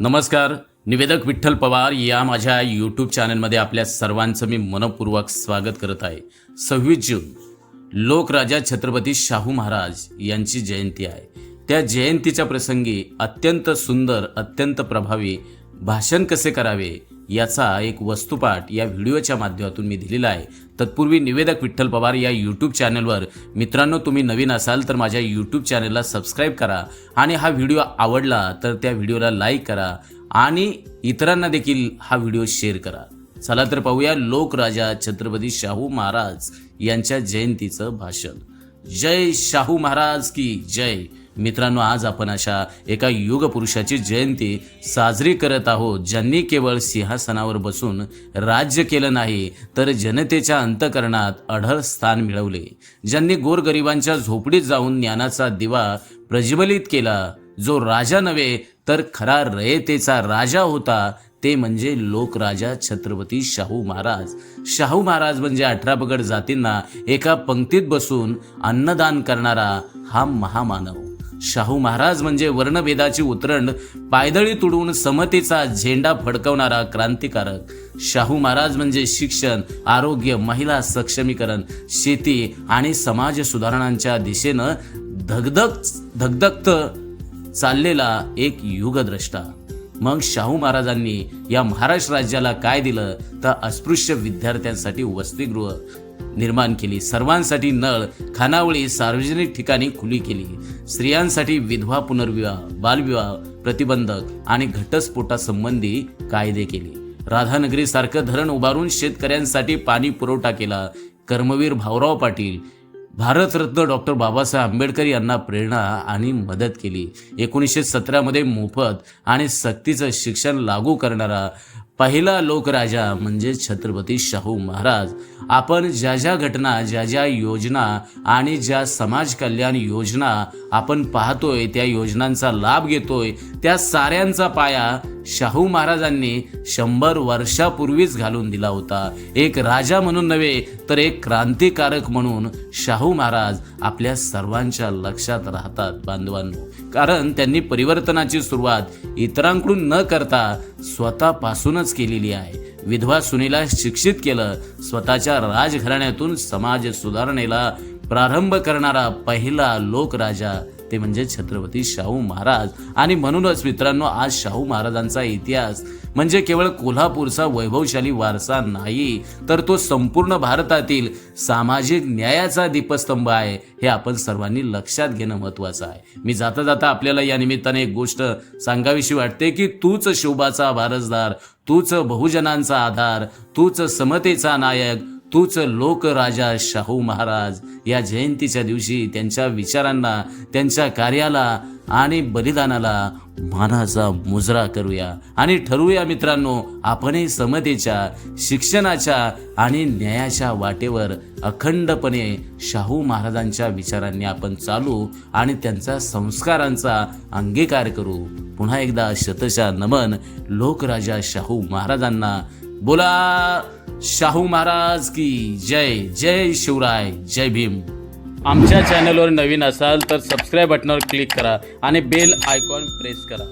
नमस्कार निवेदक विठ्ठल पवार या माझ्या यूट्यूब चॅनलमध्ये आपल्या सर्वांचं मी मनपूर्वक स्वागत करत आहे. सव्वीस जून लोकराजा छत्रपती शाहू महाराज यांची जयंती आहे. त्या जयंतीच्या प्रसंगी अत्यंत सुंदर अत्यंत प्रभावी भाषण कसे करावे याचा एक वस्तुपाठ या व्हिडिओच्या माध्यमातून मी दिलेला आहे. तत्पूर्वी निवेदक विठ्ठल पवार या यूट्यूब चॅनलवर मित्रांनो तुम्ही नवीन असाल तर माझ्या यूट्यूब चॅनलला सबस्क्राईब करा आणि हा व्हिडिओ आवडला तर त्या व्हिडिओला लाईक करा आणि इतरांना देखील हा व्हिडिओ शेअर करा. चला तर पाहूया लोकराजा छत्रपती शाहू महाराज यांच्या जयंतीचं भाषण. जय शाहू महाराज की जय. मित्रांनो आज आपण अशा एका युग पुरुषाची जयंती साजरी करत आहोत ज्यांनी केवळ सिंहासनावर बसून राज्य केलं नाही तर जनतेच्या अंतकरणात अढळ स्थान मिळवले. ज्यांनी गोरगरिबांच्या झोपडीत जाऊन ज्ञानाचा दिवा प्रज्वलित केला जो राजा नव्हे तर खरा रयतेचा राजा होता ते म्हणजे लोकराजा छत्रपती शाहू महाराज. शाहू महाराज म्हणजे अठरा पगड जातींना एका पंक्तीत बसून अन्नदान करणारा हा महामानव. शाहू महाराज म्हणजे वर्णभेदाची उतरंड पायदळी तुडवून समतेचा झेंडा फडकवणारा क्रांतिकारक. शाहू महाराज म्हणजे शिक्षण आरोग्य महिला सक्षमीकरण शेती आणि समाज सुधारणांच्या दिशेनं धगधग धगधगत चाललेला एक युगद्रष्टा. मग शाहू महाराजांनी या महाराष्ट्र राज्याला काय दिलं? तर अस्पृश्य विद्यार्थ्यांसाठी वसतिगृह निर्माण केली. सर्वांसाठी नळ खानावळी सार्वजनिक ठिकाणी खुली केली. स्त्रियांसाठी विधवा पुनर्विवाह बालविवाह प्रतिबंधक आणि घटस्फोटासंबंधी कायदे केले. राधानगरीसारखं धरण उभारून शेतकऱ्यांसाठी पाणी पुरवठा केला. कर्मवीर भाऊराव पाटील भारतरत्न डॉक्टर बाबासाहेब आंबेडकर यांना प्रेरणा आणि मदत केली. एकोणीसशे सतरामध्ये मोफत आणि सक्तीचं शिक्षण लागू करणारा पहिला लोकराजा म्हणजे छत्रपती शाहू महाराज. आपण ज्या ज्या घटना ज्या ज्या योजना आणि ज्या समाज कल्याण योजना आपण पाहतोय त्या योजनांचा लाभ घेतोय त्या साऱ्यांचा पाया शाहू महाराजांनी शंभर वर्षापूर्वीच घालून दिला होता. एक राजा म्हणून नव्हे तर एक क्रांतिकारक म्हणून शाहू महाराज आपल्या सर्वांच्या लक्षात राहतात बांधवांनो. कारण त्यांनी परिवर्तनाची सुरुवात इतरांकडून न करता स्वतःपासूनच केलेली आहे. विधवा सुनेला शिक्षित केलं स्वतःच्या राजघराण्यातून समाज सुधारणेला प्रारंभ करणारा पहिला लोकराजा ते म्हणजे छत्रपती शाहू महाराज. आणि म्हणूनच मित्रांनो आज शाहू महाराजांचा इतिहास म्हणजे केवळ कोल्हापूरचा वैभवशाली वारसा नाही तर तो संपूर्ण भारतातील सामाजिक न्यायाचा दीपस्तंभ आहे हे आपण सर्वांनी लक्षात घेणं महत्वाचं आहे. मी जाता जाता आपल्याला या निमित्ताने एक गोष्ट सांगावीशी वाटते की तूच शोभाचा वारसदार तूच बहुजनांचा आधार तूच समतेचा नायक तूच लोकराजा शाहू महाराज या जयंतीच्या दिवशी त्यांच्या विचारांना त्यांच्या कार्याला आणि बलिदानाला मानाचा मुजरा करूया. आणि ठरवूया मित्रांनो आपणही समतेच्या शिक्षणाच्या आणि न्यायाच्या वाटेवर अखंडपणे शाहू महाराजांच्या विचारांनी आपण चालू आणि त्यांचा संस्कारांचा अंगीकार करू. पुन्हा एकदा शतशा नमन लोकराजा शाहू महाराजांना बोला शाहू महाराज की जय जय शिवराय जय भीम. आमच्या चॅनलवर नवीन असाल तर सबस्क्राईब बटनावर क्लिक करा आणि बेल आयकॉन प्रेस करा.